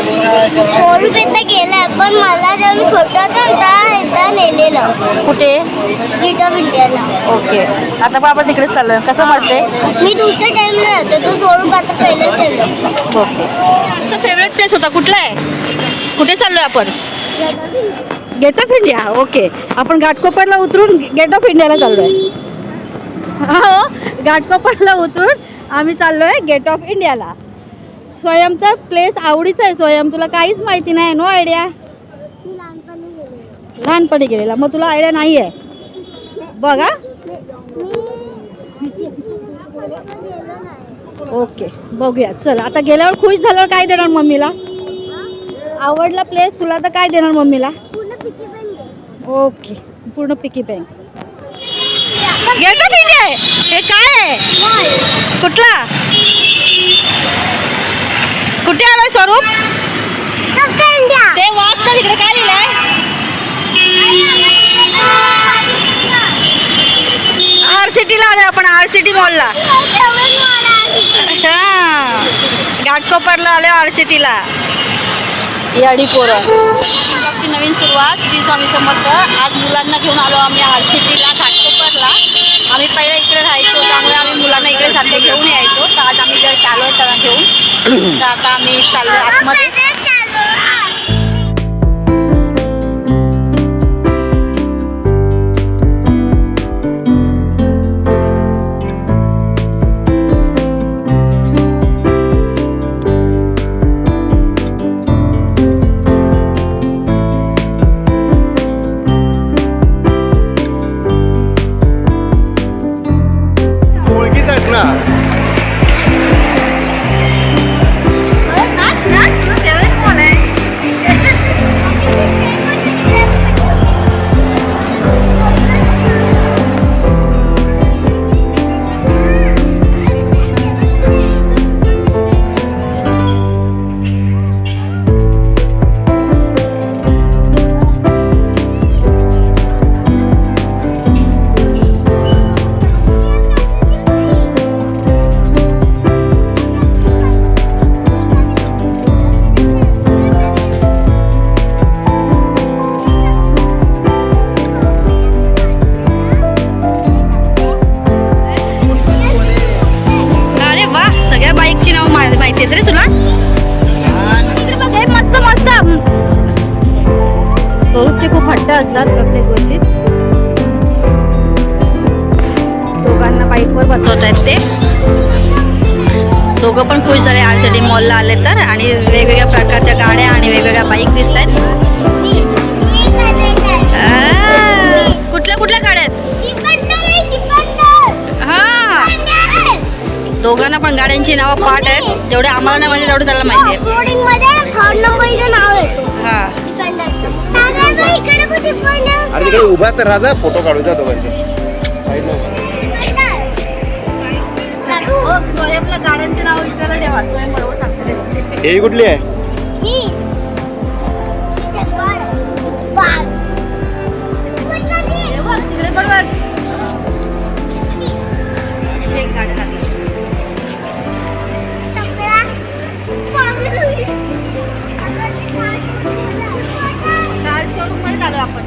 Four रुपयाचा गेलाय पण मला जेव्हा मी छोटा होता ना, एकदा नेलेलं. कुठे? गेट ऑफ इंडियाला ओके. आता पण आपण तिकडेच चाललोय. कसं वाटते मी दुसऱ्या टाइमला होतो तो फोर रुपयाचा पहिलेच नेलं ओके. तुमचा फेवरेट प्लेस होता कुठला आहे? कुठे चाललोय आपण? Gate of India okay. आपण घाटकोपरला उतरून गेट ऑफ इंडियाला चाललोय. हो घाटकोपरला उतरून आम्ही चाललोय गेट ऑफ इंडियाला स्वयंचा प्लेस आवडीचा आहे स्वयं. तुला काहीच माहिती नाही नो आयडिया मी लहानपणी गेले लहानपणी गेलेला. मग तुला आयडिया नाही आहे बघा गेलो नाही. ओके बघूया. चल आता गेल्यावर खुश झाल्यावर काय देणार मम्मीला? आवडला प्लेस तुला तर काय देणार मम्मीला? पूर्ण पिकी पण दे ओके पूर्ण पिकी बँक हे काय आहे? कुठला? कुठे आलाय स्वरूप? ते वाच ना तिकडे काय लिहिलंय? आर सिटीला आलोय आपण आर सिटी मॉलला हा. घाटकोपरला आलोय आर सिटीला याडी पोरं. नवीन सुरुवात श्री स्वामी समर्थ. आज मुलांना घेऊन आलो आम्ही आर सिटीला घाटकोपरला. आम्ही पहिले इकडे राहायचो त्यामुळे आम्ही मुलांना इकडे सारखे घेऊन यायचो. तर आज आम्ही जर आलो त्यांना घेऊन तर आता आम्ही चाललो आतमध्ये स्वरूपचे खूप हट्ट असतात प्रत्येक गोष्टीत. दोघांना बाईकवर बसवत आहेत ते. दोघं पण खुश झाले. आर सिटी मॉलला आले तर आणि वेगवेगळ्या प्रकारच्या गाड्या आणि वेगवेगळ्या बाईक दिसत आहेत. कुठल्या कुठल्या गाड्या आहेत? हा. दोघांना पण गाड्यांची नावं पाठ आहेत. जेवढे आम्हाला नाही म्हणजे तेवढं त्याला माहिती आहे. हा. अरे तिकडे उभा तर राहा फोटो काढू जा दोघांचे. टाकते. हे कुठली आहे?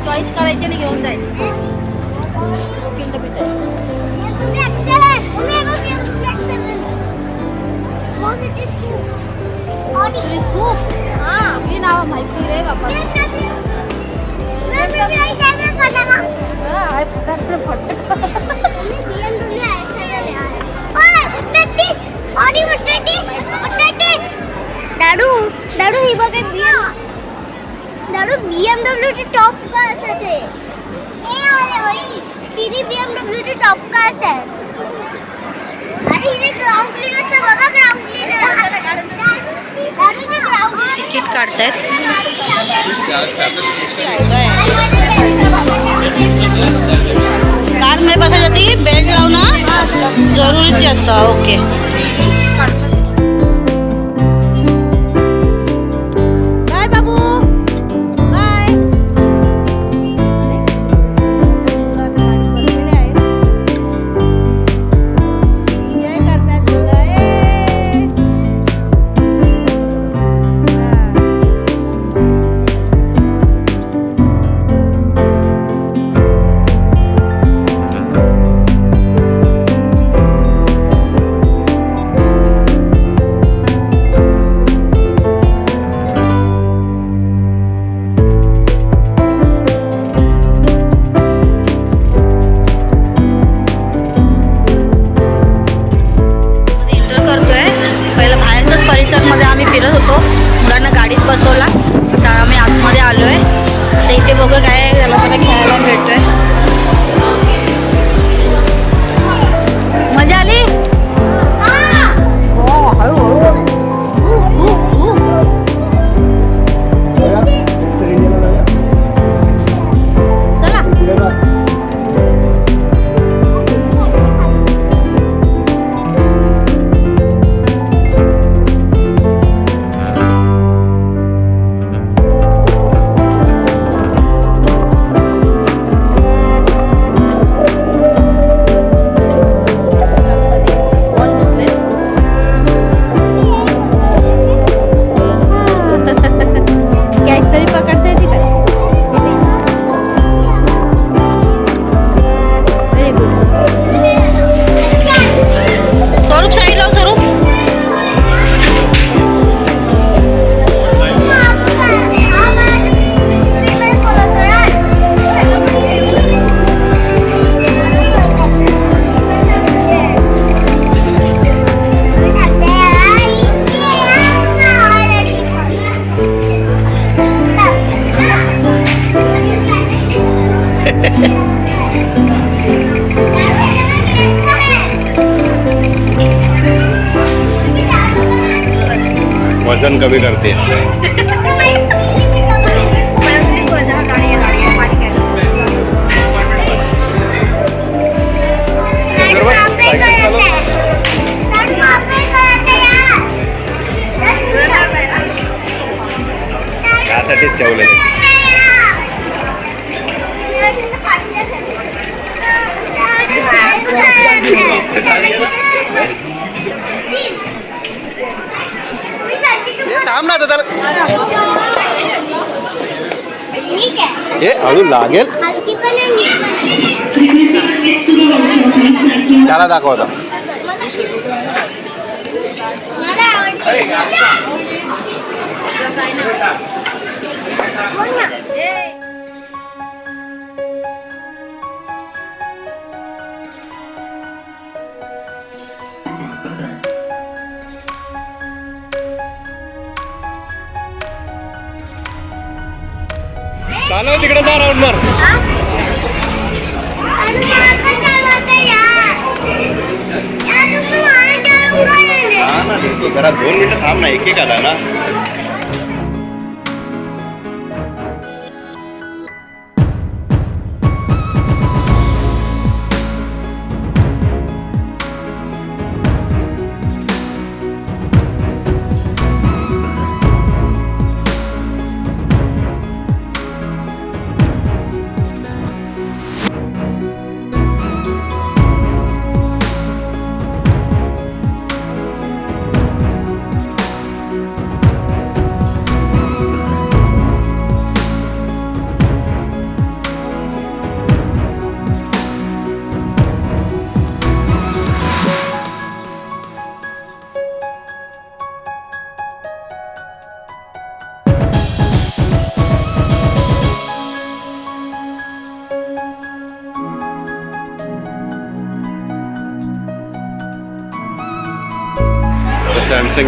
चॉईस करायची आणि घेऊन जायचं. खूप. ही. नावं माहिती रे बाबा. আচ্ছা ওকে। કિલોમીટરથી हळू लागेल. त्याला दाखव आता तिकडे जा राऊंड मार जरा दोन मिनिटं थांब ना एक एक आला ना.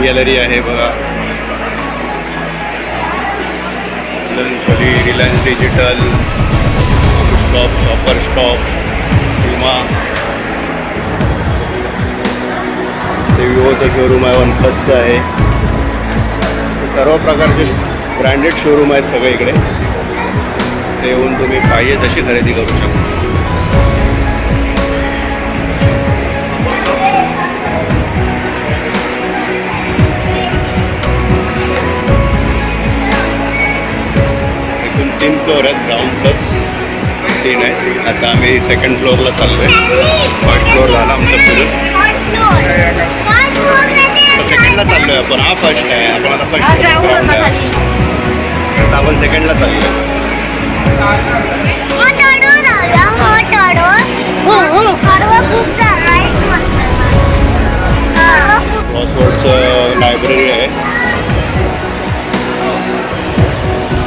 गॅलरी आहे बघा. Reliance Digital stop shopper stop किंवा ते विवोचं शोरूम आहे वन प्लसचं आहे. सर्व प्रकारचे ब्रँडेड शोरूम आहेत सगळे इकडे ते येऊन तुम्ही पाहिजे तशी खरेदी करू शकता. आता आम्ही सेकंड फ्लोअरला चाललो आहे फर्स्ट फ्लोअर झाला आमचं फिरून सेकंडला चाललो आहे आपण. हा फर्स्ट आहे. आपण आता हा फर्स्ट आता आपण सेकंडला चाललो आहे क्रॉसवर्डचं लायब्ररी आहे.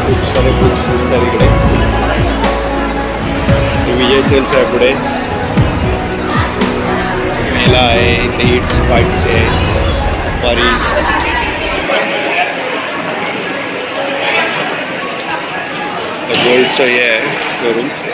खूप सारे बुक्स दिसतात इकडे. विजय सेल्स है पुढे. मेला है इथे फाइट्स है परी तो गोल्ड चाहिए आहे करून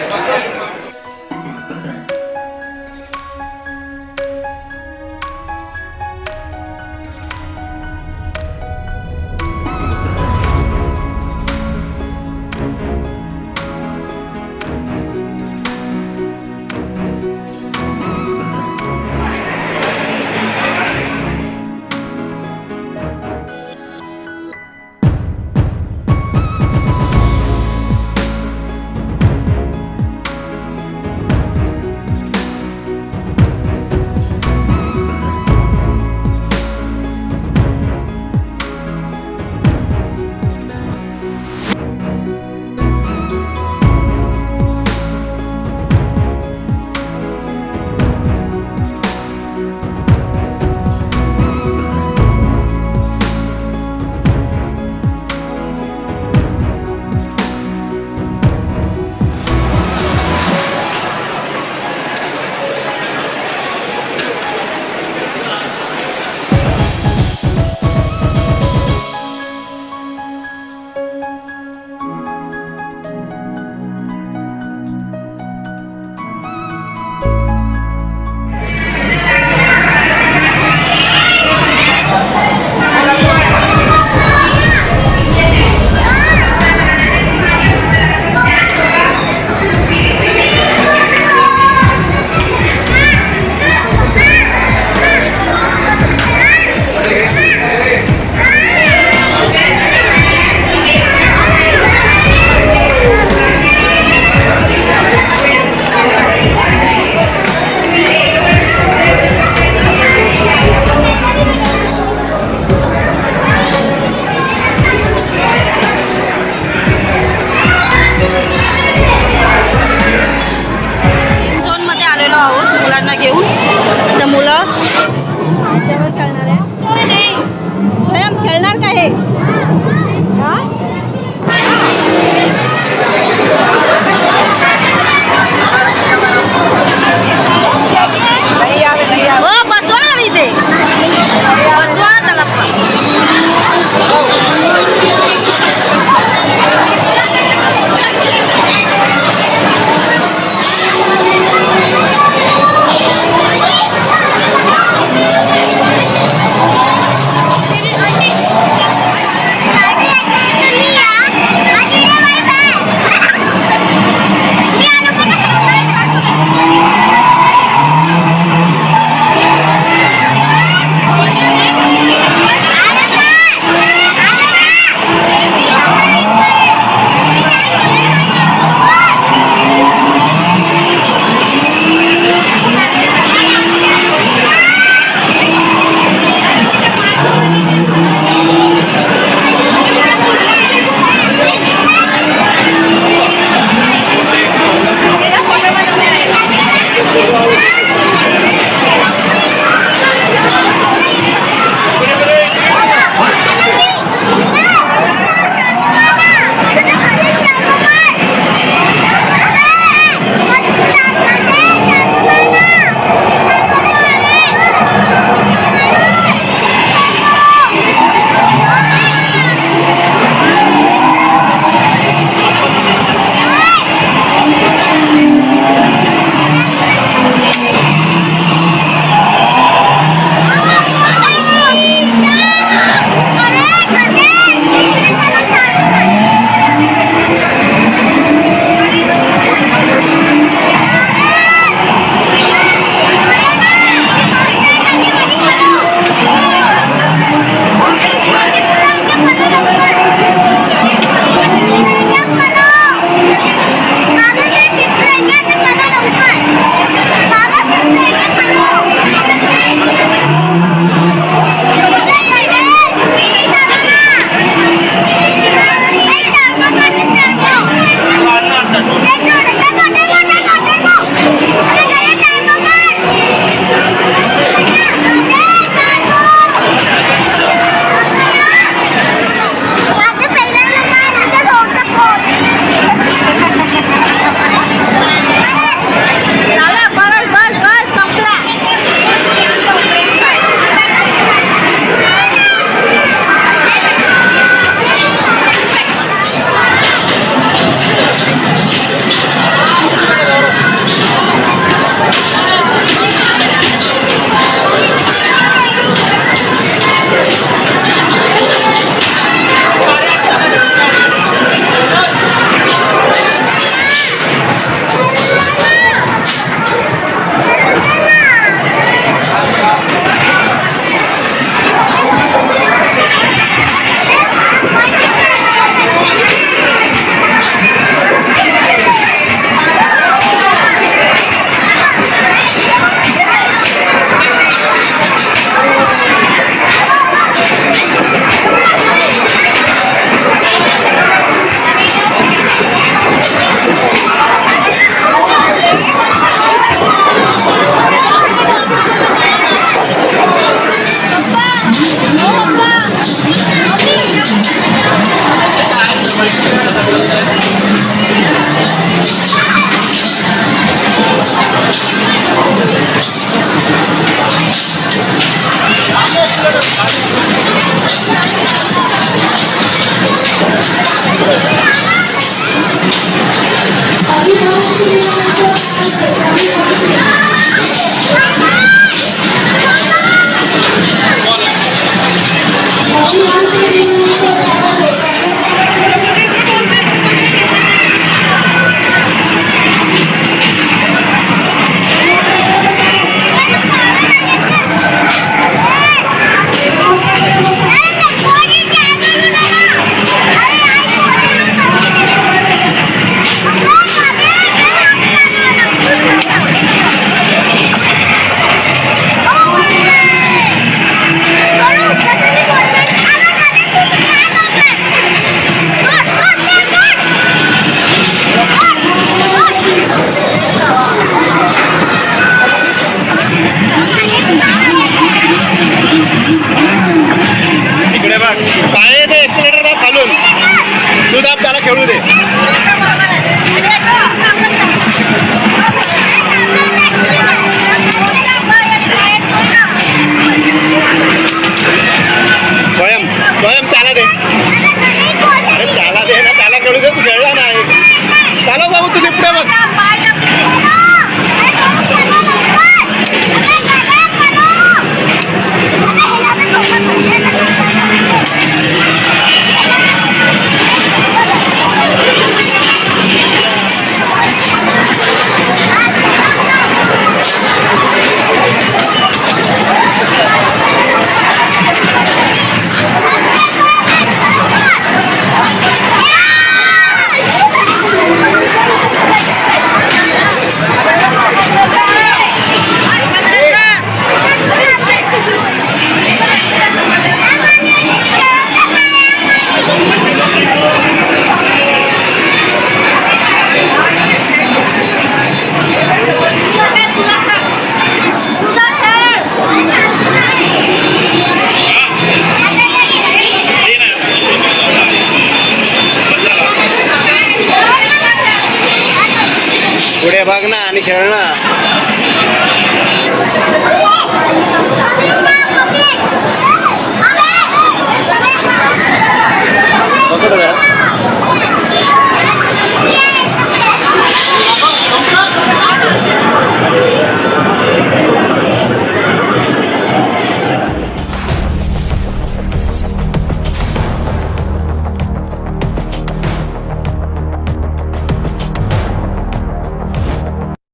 停了。